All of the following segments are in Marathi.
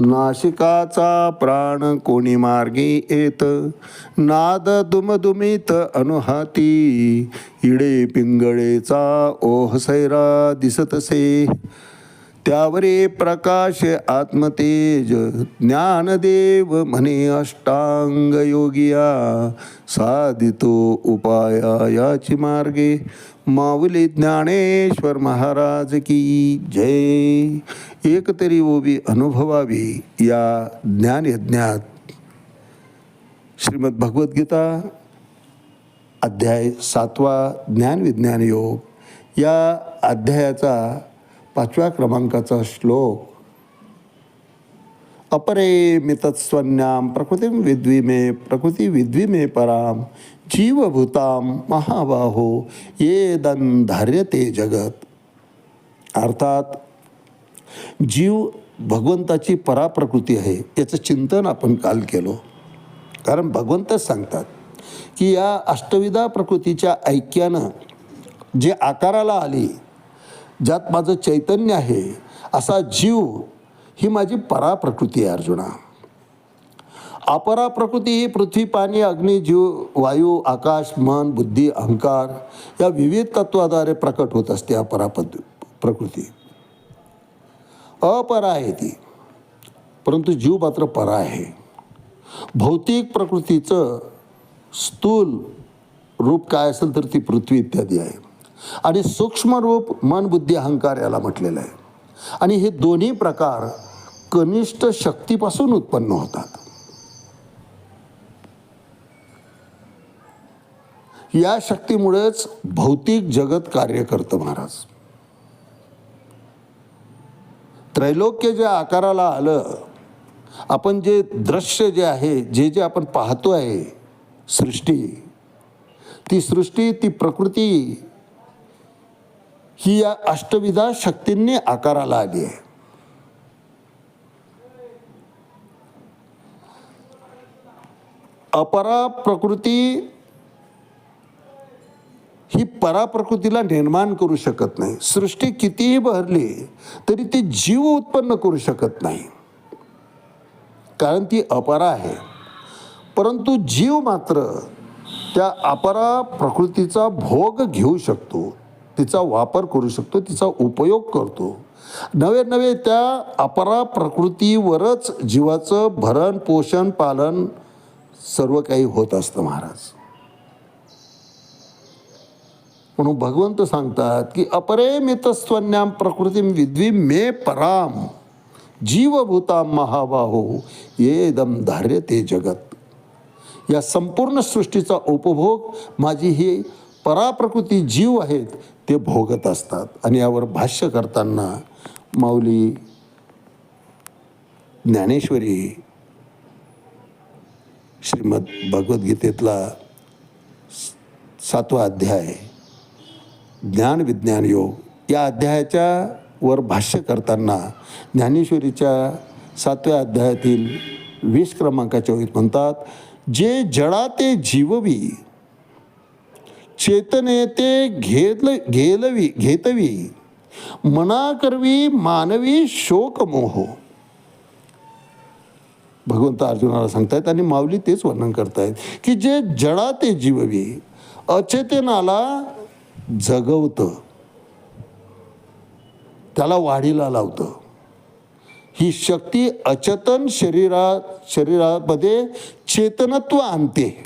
नाशिकाचा प्राण कोणी मार्गी येत? नाद दुमदुमीत अनुहाती इडे पिंगळेचा ओह सैरा दिसतसे. त्यावरे प्रकाश आत्मतेज ज्ञानदेव म्हणे अष्टांग योगिया साधितो उपाया याची मार्गे. माऊली ज्ञानेश्वर महाराज की जय. एक तरी ओबी अनुभवावी या ज्ञानयज्ञात. श्रीमद भगवद्गीता अध्याय सातवा ज्ञानविज्ञान योग. या अध्यायाचा पाचव्या क्रमांकाचा श्लोक. अपरे मितत्स्वन्याम प्रकृती विद्वी मे प्रकृती विद्वी मे पराम जीवभूताम महाबाहो ये दन धार्यते जगत. अर्थात जीव भगवंताची पराप्रकृती आहे याचं चिंतन आपण काल केलो. कारण भगवंतच सांगतात की या अष्टविधा प्रकृतीच्या ऐक्यानं जे आकाराला आली ज्यात माझं चैतन्य आहे असा जीव ही माझी पराप्रकृती आहे अर्जुना. अपरा प्रकृती ही पृथ्वी पाणी अग्नी जीव वायू आकाश मन बुद्धी अहंकार या विविध तत्वाद्वारे प्रकट होत असते अपरा पद प्रकृती. अपरा आहे ती परंतु जीव मात्र परा आहे. भौतिक प्रकृतीचं स्थूल रूप काय असेल तर ती पृथ्वी इत्यादी आहे. आणि सूक्ष्म रूप मन बुद्धी अहंकार याला म्हटलेलं आहे. आणि हे दोन्ही प्रकार कनिष्ठ शक्तीपासून उत्पन्न होतात. या शक्तीमुळेच भौतिक जगत कार्य करतं महाराज. त्रैलोक्य जे आकाराला आलं आपण जे दृश्य जे आहे जे जे आपण पाहतो आहे सृष्टी ती सृष्टी ती प्रकृती ही या अष्टविधा शक्तींनी आकाराला आली आहे. अपरा प्रकृती ही पराप्रकृतीला निर्माण करू शकत नाही. सृष्टी कितीही बहरली तरी ती जीव उत्पन्न करू शकत नाही. कारण ती अपरा आहे. परंतु जीव मात्र त्या अपरा प्रकृतीचा भोग घेऊ शकतो. तिचा वापर करू शकतो तिचा उपयोग करतो. नवे नवे त्या अपरा प्रकृतीवरच जीवाचं भरण पोषण पालन सर्व काही होत असतं महाराज. म्हणून भगवंत सांगतात की अपरेमितस्वन्याम प्रकृती विद्वी मे पराम। जीवभूता महाबाहो येदम धार्य ते जगत। या संपूर्ण सृष्टीचा उपभोग माझी ही पराप्रकृती जीव आहेत ते भोगत असतात. आणि यावर भाष्य करताना माऊली ज्ञानेश्वरी श्रीमद भगवद्गीतेतला सातवा अध्याय ज्ञान विज्ञान योग या अध्यायाच्या वर भाष्य करताना ज्ञानेश्वरीच्या सातव्या अध्यायातील वीस क्रमांकाच्या ओळीत म्हणतात जे जडा ते जीववी चेतने ते घेतल घेलवी घेतवी मना करवी मानवी शोक मोह भगवंत अर्जुनाला सांगतायत आणि माऊली तेच वर्णन करतायत की जे जडा ते जीववी अचेतनाला जगवतं. त्याला वाढीला लावतं. ही शक्ती अचेतन शरीरा शरीरामध्ये चेतनत्व आणते.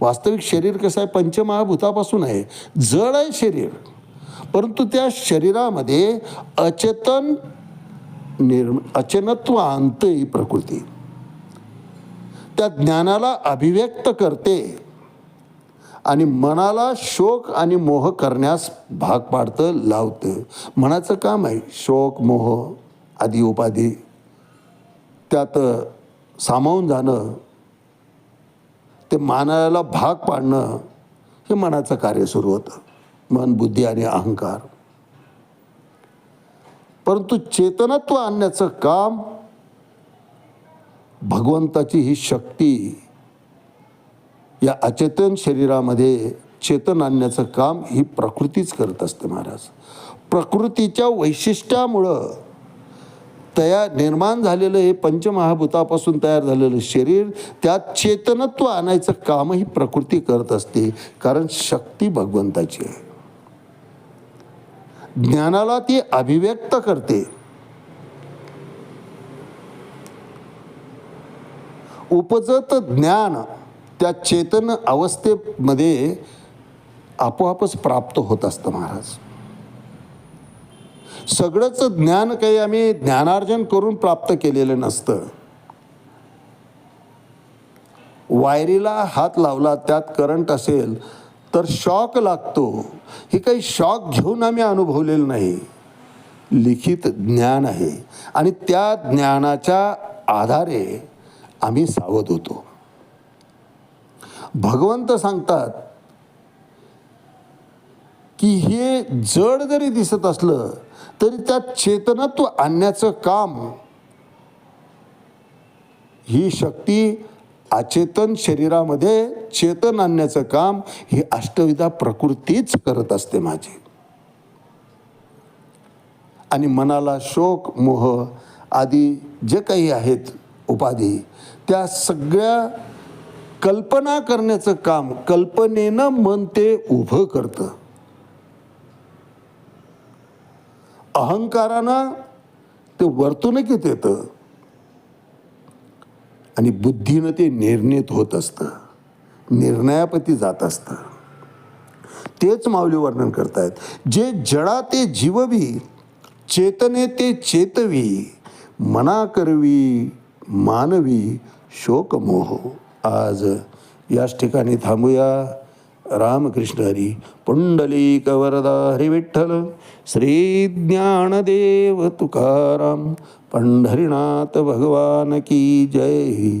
वास्तविक शरीर कसं आहे? पंचमहाभूतापासून आहे. जड आहे शरीर. परंतु त्या शरीरामध्ये अचेतन निर् अचेतनत्व आणतं ही प्रकृती. त्या ज्ञानाला अभिव्यक्त करते. आणि मनाला शोक आणि मोह करण्यास भाग पाडतं लावतं. मनाचं काम आहे शोक मोह आदी उपाधी. त्यात सामावून जाणं ते मानाला भाग पाडणं हे मनाचं कार्य सुरू होतं. मन बुद्धी आणि अहंकार. परंतु चेतनत्व आणण्याचं काम भगवंताची ही शक्ती या अचेतन शरीरामध्ये चेतन आणण्याचं काम ही प्रकृतीच करत असते महाराज. प्रकृतीच्या वैशिष्ट्यामुळं तयार निर्माण झालेलं हे पंचमहाभूतापासून तयार झालेलं शरीर त्यात चेतनत्व आणायचं कामही प्रकृती करत असते कारण शक्ती भगवंताची आहे. ज्ञानाला ती अभिव्यक्त करते. उपजत ज्ञान त्या चेतन अवस्थेमध्ये आपोआपच प्राप्त होत असतं महाराज. सगळंच ज्ञान काही आम्ही ज्ञानार्जन करून प्राप्त केलेलं नसतं. वायरीला हात लावला त्यात करंट असेल तर शॉक लागतो. हे काही शॉक घेऊन आम्ही अनुभवलेलं नाही. लिखित ज्ञान आहे आणि त्या ज्ञानाच्या आधारे आम्ही सावध होतो. भगवंत सांगतात की हे जड जरी दिसत असलं तरी त्यात चेतनत्व आणण्याचं काम ही शक्ती अचेतन शरीरामध्ये चेतन आणण्याचं काम ही अष्टविधा प्रकृतीच करत असते माझी. आणि मनाला शोक मोह आदी जे काही आहेत उपाधी त्या सगळ्या कल्पना करण्याचं काम कल्पनेनं मन ते उभं करतं. अहंकारानं ते वर्तणुकीत येतं. आणि बुद्धीनं ते निर्णित होत असतं. निर्णयापती जात असतं. तेच माऊली वर्णन करतायत. जे जडा ते जीववी चेतने ते चेतवी मना करवी मानवी शोकमोह. आज. याच ठिकाणी थांबूया. रामकृष्ण हरी पुंडलिक वरदा हरी विठ्ठल श्री ज्ञानदेव तुकाराम पंढरीनाथ भगवान की जय.